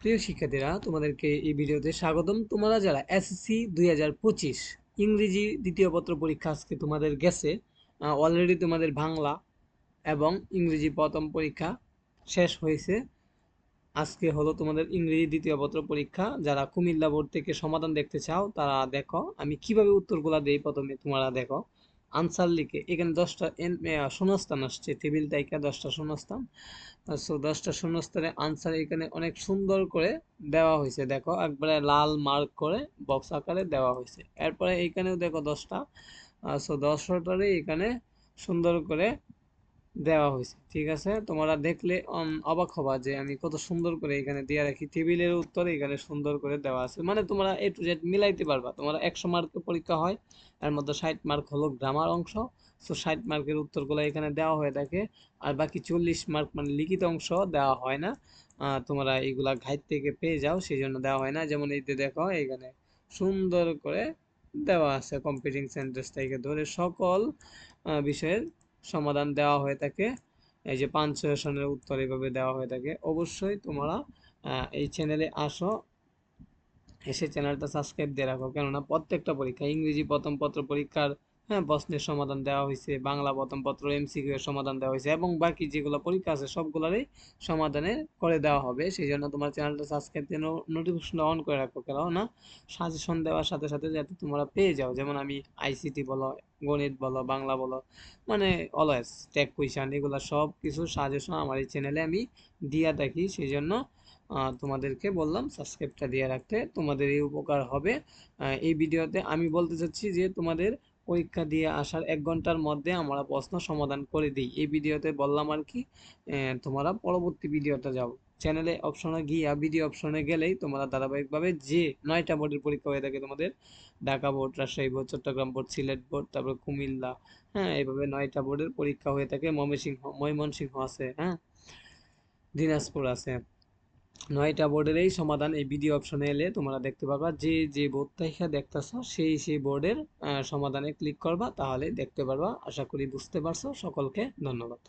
প্রিয় শিক্ষার্থীরা, তোমাদেরকে এই ভিডিওতে স্বাগতম। তোমরা যারা এসএসসি দুই হাজার পঁচিশ ইংরেজি দ্বিতীয় পত্র পরীক্ষা আজকে তোমাদের গেছে অলরেডি তোমাদের বাংলা এবং ইংরেজি প্রথম পরীক্ষা শেষ হয়েছে। আজকে হলো তোমাদের ইংরেজি দ্বিতীয় পত্র পরীক্ষা। যারা কুমিল্লা বোর্ড থেকে সমাধান দেখতে চাও, তারা দেখো, আমি কীভাবে উত্তরগুলা দেই প্রথমে তোমরা দেখো। আনসার লিখে, এখানে দশটা শূন্যস্থান আসছে, টেবিল তাইকা দশটা শূন্যস্থান। সো দশটা শূন্যস্থানে আনসার এখানে অনেক সুন্দর করে দেওয়া হয়েছে। দেখো, একবারে লাল মার্ক করে বক্স আকারে দেওয়া হয়েছে। এরপরে এইখানেও দেখো দশটা। সো দশটারই এখানে সুন্দর করে দেওয়া হয়েছে। ঠিক আছে? তোমরা দেখলে অবাক হবা যে আমি কত সুন্দর করে এখানে দিয়ে রাখি। টেবিলের উত্তর এখানে সুন্দর করে দেওয়া আছে। মানে তোমরা এ টু জেড মিলাইতে পারবা। তোমরা একশো মার্কের পরীক্ষা হয়, এর মধ্যে ষাট মার্ক হলো গ্রামার অংশ। সো ষাট মার্কের উত্তরগুলো এখানে দেওয়া হয়ে থাকে। আর বাকি চল্লিশ মার্ক মানে লিখিত অংশ দেওয়া হয় না। তোমরা এইগুলা ঘাইট থেকে পেয়ে যাও, সেই জন্য দেওয়া হয় না। যেমন এই দেখো, এখানে সুন্দর করে দেওয়া আছে। কম্পিউটিং সেন্টার থেকে ধরে সকল বিষয়ের সমাধান দেওয়া হয়ে থাকে। এই যে পাঁচ ছয়শনের উত্তর এইভাবে দেওয়া হয়ে থাকে। অবশ্যই তোমরা এই চ্যানেলে আসো। এসে চ্যানেলটা সাবস্ক্রাইব দিয়ে রাখো। কেননা প্রত্যেকটা পরীক্ষা ইংরেজি প্রথম পত্র পরীক্ষার হ্যাঁ প্রশ্নের সমাধান দেওয়া হয়েছে বাংলা প্রথম পত্র এমসিকিউ এর সমাধান দেওয়া হয়েছে এবং বাকি যেগুলো পরীক্ষা আছে সবগুলোরই সমাধানে করে দেওয়া হবে। সেই জন্য তোমার চ্যানেলটা সাবস্ক্রাইব দিয়ে নোটিফিকেশন অন করে রাখো কেন না সাজেশন দেওয়ার সাথে সাথে যাতে তোমরা পেয়ে যাও। যেমন আমি আইসিটি বলো, গণিত বলো, বাংলা বলো মানে অলওয়েজ টেক কুইশন এগুলো সব কিছু সাজেশন আমার এই চ্যানেলে আমি দিয়ে থাকি। সেই জন্য তোমাদেরকে বললাম সাবস্ক্রাইবটা দিয়ে রাখতে। তোমাদের এই উপকার হবে। এই ভিডিওতে আমি বলতে চাচ্ছি যে তোমাদের পরীক্ষা দিয়ে আসার এক ঘণ্টার মধ্যে আমরা প্রশ্ন সমাধান করে দিই। এই ভিডিওতে বললাম আর কি তোমরা পরবর্তী ভিডিওটা যাও। চ্যানেলে অপশনে গিয়া ভিডিও অপশনে গেলেই তোমরা ধারাবাহিকভাবে যে নয়টা বোর্ডের পরীক্ষা হয়ে থাকে তোমাদের, Dhaka board Rajshahi board Chattogram board Sylhet board তারপর কুমিল্লা হ্যাঁ এইভাবে নয়টা বোর্ডের পরীক্ষা হয়ে থাকে। ময়মনসিংহ ময়মনসিংহ আছে হ্যাঁ দিনাজপুর আছে। নয়টা বোর্ডের এই সমাধান এই বিডি অপশনে এলে তোমরা দেখতে পারবা, যে যে বোর্ড থেকে দেখতেছ, সেই সেই বোর্ডের সমাধানে ক্লিক করবা, তাহলে দেখতে পারবা। আশা করি বুঝতে পারছ। সকলকে ধন্যবাদ।